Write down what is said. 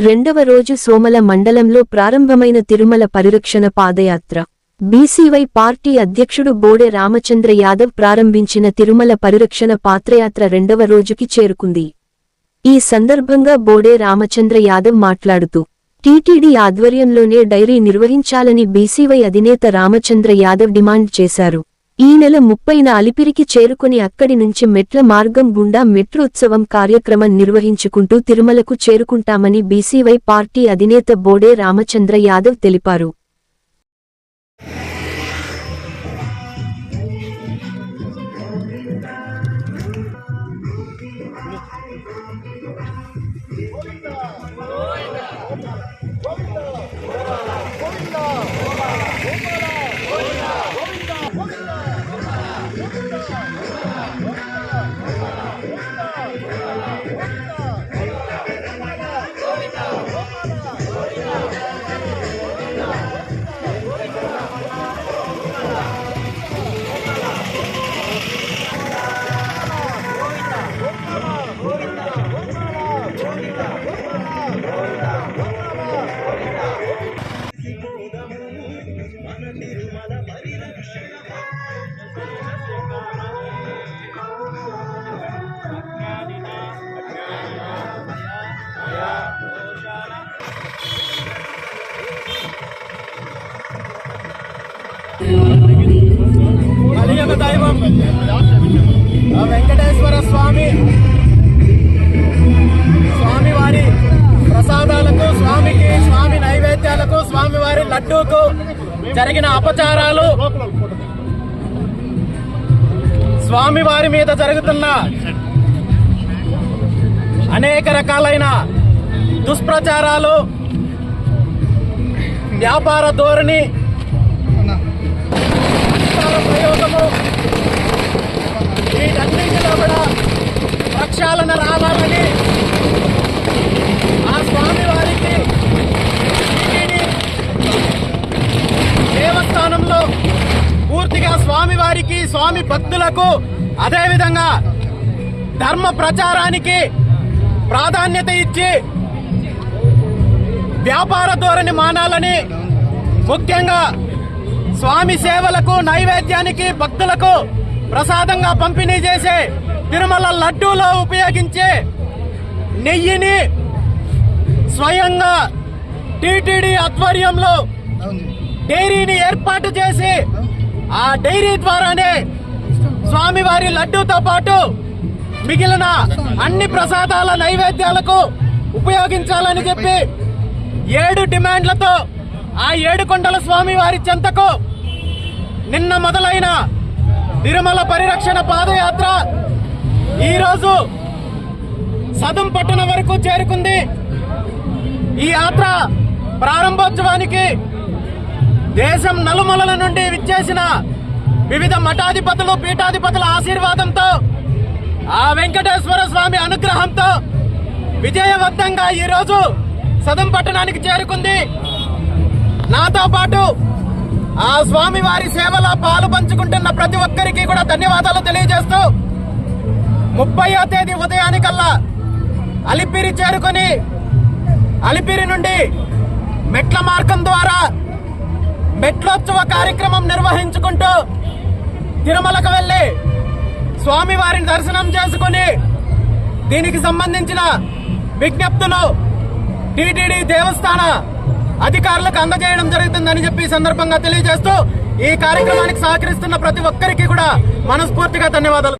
రెండవ రోజు సోమల మండలంలో ప్రారంభమైన తిరుమల పరిరక్షణ పాదయాత్ర. బీసీవై పార్టీ అధ్యక్షుడు బోడె రామచంద్ర యాదవ్ ప్రారంభించిన తిరుమల పరిరక్షణ పాత్రయాత్ర రెండవ రోజుకి చేరుకుంది. ఈ సందర్భంగా బోడే రామచంద్ర యాదవ్ మాట్లాడుతూ టీటీడీ ఆధ్వర్యంలోనే డైరీ నిర్వహించాలని బీసీవై అధినేత రామచంద్ర యాదవ్ డిమాండ్ చేశారు. ఈ నెల ముప్పైన అలిపిరికి చేరుకుని అక్కడి నుంచి మెట్ల మార్గం గుండా మెట్రోత్సవం కార్యక్రమం నిర్వహించుకుంటూ తిరుమలకు చేరుకుంటామని బీసీవై పార్టీ అధినేత బోడే రామచంద్ర యాదవ్ తెలిపారు. కలియుగ దైవం వెంకటేశ్వర స్వామి స్వామివారి ప్రసాదాలకు స్వామికి స్వామి నైవేద్యాలకు స్వామివారి లడ్డూకు జరిగిన అపచారాలు స్వామి వారి మీద జరుగుతున్న అనేక రకాలైన దుష్ప్రచారాలు వ్యాపార ధోరణి అధికార ప్రయోగము వీటన్నింటిలో కూడా ప్రక్షాళన రావాలని ఆ స్వామి వారికి టీటీడీ దేవస్థానంలో పూర్తిగా స్వామి భక్తులకు అదేవిధంగా ధర్మ ప్రచారానికి ప్రాధాన్యత ఇచ్చి వ్యాపార ధోరణి మానాలని ముఖ్యంగా స్వామి సేవలకు నైవేద్యానికి భక్తులకు ప్రసాదంగా పంపిణీ చేసే తిరుమల లడ్డూలో ఉపయోగించే నెయ్యిని స్వయంగా టిటిడి ఆధ్వర్యంలో డైరీని ఏర్పాటు చేసి ఆ డైరీ ద్వారానే స్వామివారి లడ్డూతో పాటు మిగిలిన అన్ని ప్రసాదాల నైవేద్యాలకు ఉపయోగించాలని చెప్పి ఏడు డిమాండ్లతో ఆ ఏడు కొండల స్వామివారి చెంతకు నిన్న మొదలైన తిరుమల పరిరక్షణ పాదయాత్ర ఈరోజు సదం పట్టణం వరకు చేరుకుంది. ఈ యాత్ర ప్రారంభోత్సవానికి దేశం నలుమూలల నుండి విచ్చేసిన వివిధ మఠాధిపతులు పీఠాధిపతుల ఆశీర్వాదంతో ఆ వెంకటేశ్వర స్వామి అనుగ్రహంతో విజయవంతంగా ఈరోజు సదం పట్టణానికి చేరుకుంది. నాతో పాటు ఆ స్వామి వారి సేవలో పాలు పంచుకుంటున్న ప్రతి ఒక్కరికి కూడా ధన్యవాదాలు తెలియజేస్తూ ముప్పయో తేదీ ఉదయానికల్లా అలిపిరి చేరుకొని అలిపిరి నుండి మెట్ల మార్గం ద్వారా మెట్లోత్సవ కార్యక్రమం నిర్వహించుకుంటూ తిరుమలకు వెళ్ళి స్వామివారిని దర్శనం చేసుకుని దీనికి సంబంధించిన విజ్ఞప్తులు టిటిడి దేవస్థాన అధికారులకు అందజేయడం జరుగుతుందని చెప్పి సందర్భంగా తెలియజేస్తూ ఈ కార్యక్రమానికి సహకరిస్తున్న ప్రతి ఒక్కరికి కూడా మనస్ఫూర్తిగా ధన్యవాదాలు.